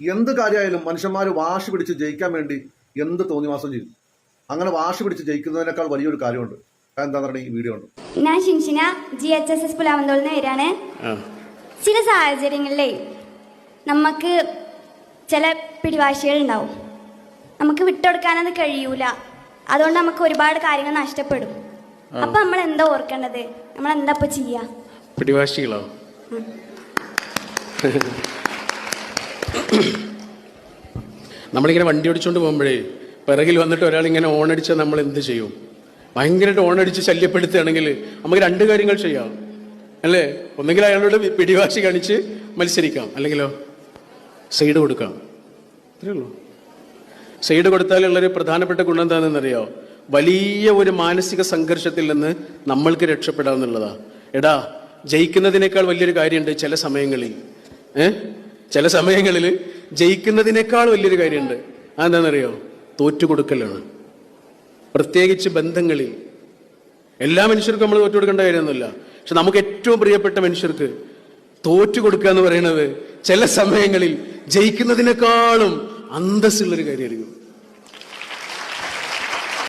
എന്ത് കാര്യമായാലും മനുഷ്യന്മാർ വാശി പിടിച്ച് ജയിക്കാൻ വേണ്ടി എന്ത് തോന്നിവാസം ചെയ്യും? അങ്ങനെ വാശി പിടിച്ച് ജയിക്കുന്നതിനേക്കാൾ വലിയൊരു കാര്യമുണ്ട്. എന്താണെന്ന് പറഞ്ഞ ഈ വീഡിയോ ഉണ്ട് ഞാൻ Shinshina G H S S പുലാവന്തോളിൽ നിന്ന് വരാണ് ചില സാഹചര്യങ്ങളിലേ നമുക്ക് ചില പിടിവാശികൾ ഉണ്ടാവും നമുക്ക് വിട്ടുകൊടുക്കാനത് കഴിയൂല. അതുകൊണ്ട് നമുക്ക് ഒരുപാട് കാര്യങ്ങൾ നഷ്ടപ്പെടും. അപ്പൊ നമ്മൾ എന്താ ഓർക്കേണ്ടത്? നമ്മൾ എന്താ ഇപ്പൊ ചെയ്യാ? പിടിവാശികളോ? നമ്മളിങ്ങനെ വണ്ടി ഓടിച്ചുകൊണ്ട് പോകുമ്പോഴേ പിറകിൽ വന്നിട്ട് ഒരാൾ ഇങ്ങനെ ഓണടിച്ചാൽ നമ്മൾ എന്ത് ചെയ്യും? ഭയങ്കരമായിട്ട് ഓണടിച്ച് ശല്യപ്പെടുത്തുകയാണെങ്കിൽ നമുക്ക് രണ്ട് കാര്യങ്ങൾ ചെയ്യാം. അല്ലേ? ഒന്നെങ്കിൽ അയാളോട് പിടിവാശി കാണിച്ച് മത്സരിക്കാം. അല്ലെങ്കിലോ സൈഡ് കൊടുക്കാം. അത്രേ ഉള്ളൂ. സൈഡ് കൊടുത്താലുള്ളൊരു പ്രധാനപ്പെട്ട ഗുണം എന്താണെന്നറിയോ? വലിയ ഒരു മാനസിക സംഘർഷത്തിൽ നിന്ന് നമ്മൾക്ക് രക്ഷപ്പെടാമെന്നുള്ളതാ എടാ ജയിക്കുന്നതിനേക്കാൾ വലിയൊരു കാര്യമുണ്ട് ചില സമയങ്ങളിൽ. ഏ? ചില സമയങ്ങളിൽ ജയിക്കുന്നതിനേക്കാൾ വലിയൊരു കാര്യമുണ്ട്. അതെന്താണെന്നറിയോ? തോറ്റുകൊടുക്കലാണ്. പ്രത്യേകിച്ച് ബന്ധങ്ങളിൽ. എല്ലാ മനുഷ്യർക്കും നമ്മൾ തോറ്റു കൊടുക്കേണ്ട കാര്യമൊന്നുമില്ല. പക്ഷെ നമുക്ക് ഏറ്റവും പ്രിയപ്പെട്ട മനുഷ്യർക്ക് തോറ്റു കൊടുക്കുക എന്ന് പറയുന്നത് ചില സമയങ്ങളിൽ ജയിക്കുന്നതിനേക്കാളും അന്തസ്സുള്ളൊരു കാര്യമായിരിക്കും.